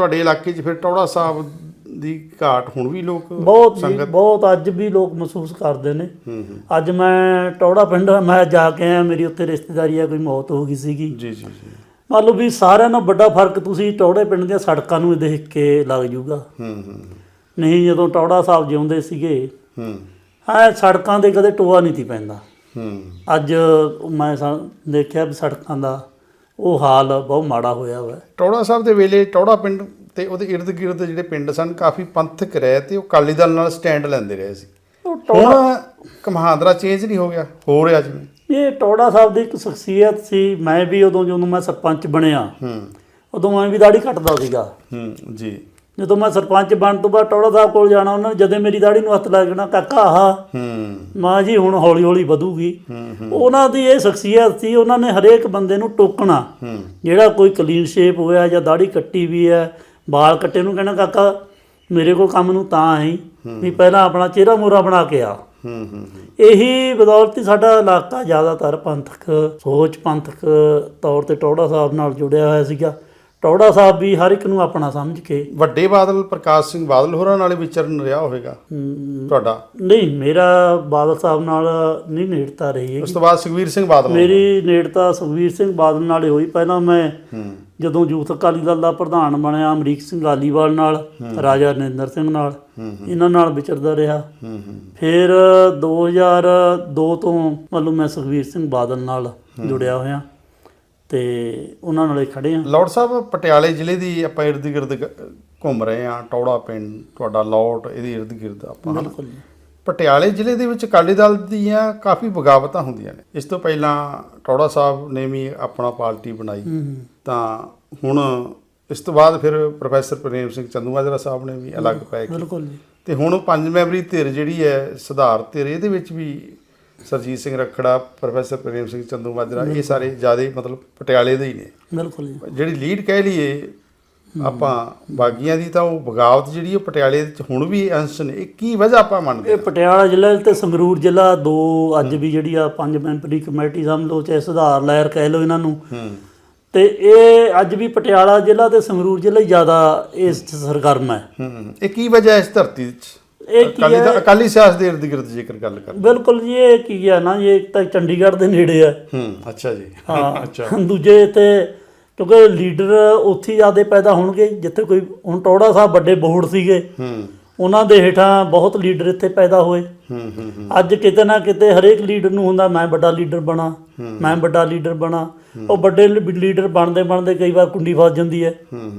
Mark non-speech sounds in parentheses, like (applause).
ਤੁਹਾਡੇ ਇਲਾਕੇ 'ਚ ਫਿਰ ਟੌੜਾ ਸਾਹਿਬ ਦੀ ਘਾਟ ਹੁਣ ਵੀ ਲੋਕ ਬਹੁਤ ਜੀ, ਬਹੁਤ ਅੱਜ ਵੀ ਲੋਕ ਮਹਿਸੂਸ ਕਰਦੇ ਨੇ। ਹੂੰ ਹੂੰ। ਅੱਜ ਮੈਂ ਟੌੜਾ ਪਿੰਡ ਮੈਂ ਜਾ ਕੇ ਆਇਆ ਮੇਰੀ ਉੱਥੇ ਰਿਸ਼ਤੇਦਾਰੀ ਆ ਕੋਈ ਮੌਤ ਹੋ ਗਈ ਸੀਗੀ। ਜੀ ਜੀ ਜੀ। ਮੰਨ ਲਓ ਵੀ ਸਾਰਿਆਂ ਨਾਲੋਂ ਵੱਡਾ ਫ਼ਰਕ ਤੁਸੀਂ ਟੌੜੇ ਪਿੰਡ ਦੀਆਂ ਸੜਕਾਂ ਨੂੰ ਦੇਖ ਕੇ ਲੱਗ ਜੂਗਾ। ਹੂੰ ਹੂੰ ਨਹੀਂ ਜਦੋਂ ਟੌੜਾ ਸਾਹਿਬ ਜਿਉਂਦੇ ਸੀਗੇ ਹੂੰ। ਹਾਂ ਸੜਕਾਂ ਦੇ ਕਦੇ ਟੋਆ ਨਹੀਂ ਤੀ ਪੈਂਦਾ। ਹੂੰ। ਅੱਜ ਮੈਂ ਸਾ- ਦੇਖਿਆ ਵੀ ਸੜਕਾਂ ਦਾ ਉਹ ਹਾਲ ਬਹੁਤ ਮਾੜਾ ਹੋਇਆ ਹੋਇਆ ਟੌੜਾ ਸਾਹਿਬ ਦੇ ਵੇਲੇ ਟੌੜਾ ਪਿੰਡ ਤੇ ਉਹਦੇ ਇਰਦ ਗਿਰਦ ਜਿਹੜੇ ਪਿੰਡ ਸਨ ਕਾਫੀ ਪੰਥਕ ਰਹੇ ਤੇ ਉਹ ਅਕਾਲੀ ਦਲ ਨਾਲ ਸਟੈਂਡ ਲੈਂਦੇ ਰਹੇ ਸੀ। ਉਹ ਟੌੜਾ ਕਮਹਾਂਦਰਾ ਚੇਂਜ ਨਹੀਂ ਹੋ ਗਿਆ ਹੋ ਰਿਹਾ ਜਿਵੇਂ। ਇਹ ਟੌੜਾ ਸਾਹਿਬ ਦੀ ਇੱਕ ਸ਼ਖਸੀਅਤ ਸੀ ਮੈਂ ਵੀ ਉਦੋਂ ਜਦੋਂ ਮੈਂ ਸਰਪੰਚ ਬਣਿਆ ਹੂੰ। ਉਦੋਂ ਮੈਂ ਵੀ ਦਾੜੀ ਕੱਟਦਾ ਸੀਗਾ। ਹੂੰ ਜੀ। ਜਦੋਂ ਮੈਂ ਸਰਪੰਚ ਬਣਨ ਤੋਂ ਬਾਅਦ ਟੌੜਾ ਸਾਹਿਬ ਕੋਲ ਜਾਣਾ ਉਹਨਾਂ ਨੇ ਜਦੇ ਮੇਰੀ ਦਾੜੀ ਨੂੰ ਹੱਥ ਲਾ ਕਹਿਣਾ ਕਾਕਾ ਆਹ ਹੂੰ। ਮਾਂ ਜੀ ਹੁਣ ਹੌਲੀ ਹੌਲੀ ਵਧੂਗੀ ਉਹਨਾਂ ਦੀ ਇਹ ਸ਼ਖਸੀਅਤ ਸੀ ਉਹਨਾਂ ਨੇ ਹਰੇਕ ਬੰਦੇ ਨੂੰ ਟੋਕਣਾ। ਜਿਹੜਾ ਕੋਈ ਕਲੀਨ ਸ਼ੇਪ ਹੋਇਆ ਜਾਂ ਦਾੜੀ ਕੱਟੀ ਵੀ ਹੈ ਵਾਲ ਕੱਟੇ ਨੂੰ ਕਹਿਣਾ ਕਾਕਾ ਮੇਰੇ ਕੋਲ ਕੰਮ ਨੂੰ ਤਾਂ ਆਈ ਵੀ ਪਹਿਲਾਂ ਆਪਣਾ ਚਿਹਰਾ ਮੋਰਾ ਬਣਾ ਕੇ ਆ। ਹੂੰ ਹੂੰ ਇਹੀ ਬਦੌਲਤ ਹੀ ਸਾਡਾ ਇਲਾਕਾ ਜ਼ਿਆਦਾਤਰ ਪੰਥਕ ਸੋਚ ਪੰਥਕ ਤੌਰ ਤੇ ਟੌੜਾ ਸਾਹਿਬ ਨਾਲ ਜੁੜਿਆ ਹੋਇਆ ਸੀਗਾ। ਟੌੜਾ ਸਾਹਿਬ ਵੀ ਹਰ ਇੱਕ ਨੂੰ ਆਪਣਾ ਸਮਝ ਕੇ। ਵੱਡੇ ਬਾਦਲ ਪ੍ਰਕਾਸ਼ ਸਿੰਘ ਬਾਦਲ ਹੋਰਾਂ ਨਾਲੇ ਵਿਚਰਨ ਰਿਹਾ ਹੋਵੇਗਾ ਤੁਹਾਡਾ? ਨਹੀਂ ਮੇਰਾ ਬਾਦਲ ਸਾਹਿਬ ਨਾਲ ਨਹੀਂ ਨੇੜਤਾ ਰਹੀ ਉਸ ਹੈਗੀ ਤੋਂ ਬਾਅਦ ਸੁਖਵੀਰ ਸਿੰਘ ਬਾਦਲ ਮੇਰੀ ਨੇੜਤਾ ਸੁਖਵੀਰ ਸਿੰਘ ਬਾਦਲ ਨਾਲ ਹੀ ਹੋਈ। ਪਹਿਲਾਂ ਮੈਂ ਹੂੰ। ਜਦੋਂ ਯੂਥ ਅਕਾਲੀ ਦਲ ਦਾ ਪ੍ਰਧਾਨ ਬਣਿਆ ਅਮਰੀਕ ਸਿੰਘ ਆਲੀਵਾਲ ਨਾਲ ਰਾਜਾ ਨਰਿੰਦਰ ਸਿੰਘ ਨਾਲ ਹੂੰ ਇਹਨਾਂ ਨਾਲ ਵਿਚਰਦਾ ਰਿਹਾ। ਹੂੰ ਹੂੰ। ਫਿਰ 2002 ਤੋਂ ਮਤਲਬ ਮੈਂ ਸੁਖਵੀਰ ਸਿੰਘ ਬਾਦਲ ਨਾਲ ਜੁੜਿਆ ਹੋਇਆ। ਤੇ ਉਹਨਾਂ ਨਾਲ ਖੜੇ ਆ। ਲੌਰਡ ਸਾਹਿਬ ਪਟਿਆਲੇ ਜ਼ਿਲ੍ਹੇ ਦੀ ਆਪਾਂ ਇਰਦ ਗਿਰਦ ਘੁੰਮ ਰਹੇ ਆ। ਟੌੜਾ ਪਿੰਡ ਤੁਹਾਡਾ ਲੌਟ ਇਹਦੇ ਇਰਦ ਗਿਰਦ ਆਪਾਂ। ਬਿਲਕੁਲ ਪਟਿਆਲੇ ਜ਼ਿਲ੍ਹੇ ਦੇ ਵਿੱਚ ਅਕਾਲੀ ਦਲ ਦੀਆਂ ਕਾਫੀ ਬਗਾਵਤਾਂ ਹੁੰਦੀਆਂ ਨੇ। ਇਸ ਤੋਂ ਪਹਿਲਾਂ ਟੌੜਾ ਸਾਹਿਬ ਨੇ ਵੀ ਆਪਣਾ ਪਾਰਟੀ ਬਣਾਈ। ਤਾਂ ਹੁਣ ਇਸ ਤੋਂ ਬਾਅਦ ਫਿਰ ਪ੍ਰੋਫੈਸਰ ਪ੍ਰੇਮ ਸਿੰਘ ਚੰਦੂਮਾਜਰਾ ਸਾਹਿਬ ਨੇ ਵੀ ਅਲੱਗ ਪੈ ਕੇ। ਬਿਲਕੁਲ ਜੀ। ਤੇ ਹੁਣ ਪੰਜ ਮੈਂਬਰੀ ਧਿਰ ਜਿਹੜੀ ਹੈ ਸੁਧਾਰ ਧਿਰ ਇਹਦੇ ਵਿੱਚ ਵੀ ਸਰਜੀਤ ਸਿੰਘ ਰਖੜਾ ਪ੍ਰੋਫੈਸਰ ਪ੍ਰੇਮ ਸਿੰਘ ਚੰਦੂਮਾਜਰਾ ਇਹ ਸਾਰੇ ਜ਼ਿਆਦਾ ਮਤਲਬ ਪਟਿਆਲੇ ਦੇ ਹੀ ਨੇ। ਬਿਲਕੁਲ ਜੀ। ਜਿਹੜੀ ਲੀਡ ਕਹਿ ਲਈਏ ਆਪਾਂ ਬਾਗੀਆਂ ਦੀ ਤਾਂ ਉਹ ਬਗਾਵਤ ਜਿਹੜੀ ਉਹ ਪਟਿਆਲੇ ਵਿੱਚ ਹੁਣ ਵੀ ਅੰਸ਼ ਨੇ ਇਹ ਕੀ ਵਜ੍ਹਾ ਆਪਾਂ ਮੰਨਦੇ ਇਹ ਪਟਿਆਲਾ ਜ਼ਿਲ੍ਹਾ ਤੇ ਸੰਗਰੂਰ ਜ਼ਿਲ੍ਹਾ ਦੋ ਅੱਜ ਵੀ ਜਿਹੜੀ ਆ ਪੰਜ ਮੈਂਬਰੀ ਕਮੇਟੀ ਸਮਝ ਲਓ ਚਾਹੇ ਸੁਧਾਰ ਲਹਿਰ ਕਹਿ ਲਓ ਇਹਨਾਂ ਨੂੰ। ਤੇ ਇਹ ਅੱਜ ਵੀ ਪਟਿਆਲਾ ਜ਼ਿਲ੍ਹਾ ਤੇ ਸੰਗਰੂਰ ਜ਼ਿਲ੍ਹਾ ਹੀ ਜ਼ਿਆਦਾ ਇਸ ਸਰਗਰਮ ਹੈ। ਹੂੰ ਇਹ ਕੀ ਵਜ੍ਹਾ ਇਸ ਧਰਤੀ ਵਿੱਚ ਇਹ ਕੀ ਅਕਾਲੀ ਹੈ? ਦਾ ਅਕਾਲੀ ਸਿਆਸਤ ਦੇ ਇਰਦ ਗਿਰਦ ਜੇਕਰ ਗੱਲ ਕਰ ਬਿਲਕੁਲ ਜੀ ਇਹ ਕੀ ਹੈ ਨਾ ਇਹ ਤਾਂ ਚੰਡੀਗੜ੍ਹ ਦੇ ਨੇੜੇ ਹੈ ਹੂੰ ਅੱਛਾ ਜੀ। ਹਾਂ (laughs) ਅੱਛਾ। ਦੂਜੇ ਤੇ ਕਿਉਂਕਿ ਲੀਡਰ ਉੱਥੇ ਜ਼ਿਆਦਾ ਪੈਦਾ ਹੋਣਗੇ ਜਿੱਥੇ ਕੋਈ ਹੁਣ ਟੌੜਾ ਸਾਹਿਬ ਵੱਡੇ ਬੋਰਡ ਸੀਗੇ। ਹੂੰ। ਉਹਨਾਂ ਦੇ ਹੇਠਾਂ ਬਹੁਤ ਲੀਡਰ ਇੱਥੇ ਪੈਦਾ ਹੋਏ। ਹੂੰ ਹੂੰ ਹੂੰ। ਅੱਜ ਕਿਤੇ ਨਾ ਕਿਤੇ ਹਰੇਕ ਲੀਡਰ ਨੂੰ ਹੁੰਦਾ ਮੈਂ ਵੱਡਾ ਲੀਡਰ ਬਣਾ ਮੈਂ ਵੱਡਾ ਲੀਡਰ ਬਣਾ। ਉਹ ਵੱਡੇ ਲੀਡਰ ਬਣਦੇ ਬਣਦੇ ਕਈ ਵਾਰ ਕੁੰਡੀ ਫਸ ਜਾਂਦੀ ਹੈ। ਹੂੰ ਹੂੰ।